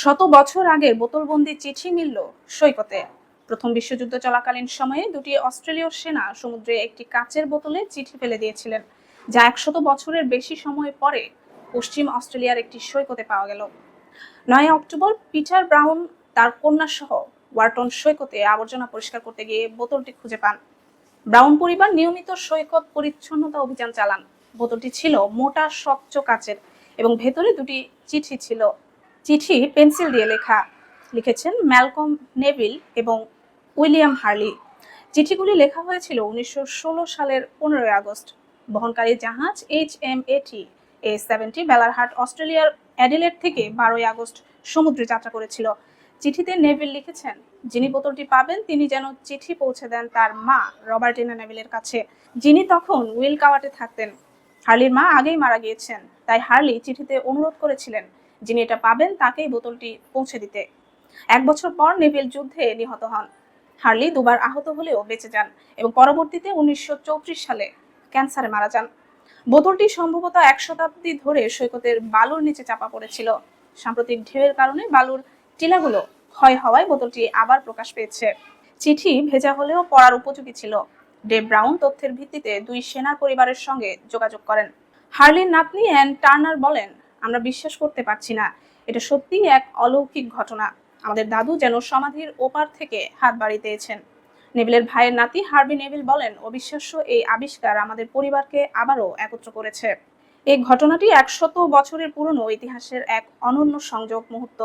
শত বছর আগের বোতলবন্দি চিঠি মিলল সৈকতে। প্রথম বিশ্বযুদ্ধ চলাকালীন সময়ে দুটি অস্ট্রেলীয় সেনা সমুদ্রে একটি কাচের বোতলে চিঠি ফেলে দিয়েছিলেন, যা একশত বছরের বেশি সময় পরে পশ্চিম অস্ট্রেলিয়ার একটি সৈকতে পাওয়া গেল। নয় অক্টোবর পিটার ব্রাউন, তার কন্যা সহ ওয়ার্টন সৈকতে আবর্জনা পরিষ্কার করতে গিয়ে বোতলটি খুঁজে পান। ব্রাউন পরিবার নিয়মিত সৈকত পরিচ্ছন্নতা অভিযান চালান। বোতলটি ছিল মোটা স্বচ্ছ কাচের এবং ভেতরে দুটি চিঠি ছিল। চিঠি পেন্সিল দিয়ে লেখা। লিখেছেন ম্যালকম নেভিল এবং উইলিয়াম হার্লি। চিঠিগুলি লেখা হয়েছিল উনিশশো ষোলো সালের পনেরোই আগস্ট। বহনকারী জাহাজ এইচ এম এটি এ সেভেন্টি বেলারহাট, অস্ট্রেলিয়ার অ্যাডিলেট থেকে বারোই আগস্ট সমুদ্রে যাত্রা করেছিল। চিঠিতে নেভিল লিখেছেন, যিনি বোতলটি পাবেন, তিনি যেন চিঠি পৌঁছে দেন তার মা রবার্টিনা নেভিলের কাছে। যিনি তখন উইল কাওয়াটে থাকতেন। হার্লির মা আগেই মারা গিয়েছেন, তাই হার্লি চিঠিতে অনুরোধ করেছিলেন যিনি এটা পাবেন তাকেই বোতলটি পৌঁছে দিতে। এক বছর পর নেভিল যুদ্ধে নিহত হন। হার্লি দুবার আহত হলেও বেঁচে যান এবং পরবর্তীতে উনিশশো চৌত্রিশ সালে ক্যান্সারে মারা যান। বোতলটি সম্ভবত এক শতাব্দী ধরে সৈকতের বালুর নিচে চাপা পড়েছিল। সাম্প্রতিক ঢেউয়ের কারণে বালুর টিলাগুলো ক্ষয় হওয়ায় বোতলটি আবার প্রকাশ পেয়েছে। চিঠি ভেজা হলেও পড়ার উপযোগী ছিল। ডেভ ব্রাউন তথ্যের ভিত্তিতে দুই সেনার পরিবারের সঙ্গে যোগাযোগ করেন। হার্লির নাতনি অ্যান টার্নার বলেন আমরা বিশ্বাস করতে পারছি না। এটা সত্যিই এক অলৌকিক ঘটনা। আমাদের দাদু যেন সমাধির ওপার থেকে হাত বাড়িতেছেন নেভিলের ভাইয়ের নাতি হার্বি নেভিল বলেন, অবিশ্বাস্য এই আবিষ্কার আমাদের পরিবারকে আবারও একত্র করেছে। এই ঘটনাটি একশত বছরের পুরনো ইতিহাসের এক অনন্য সংযোগ মুহূর্ত।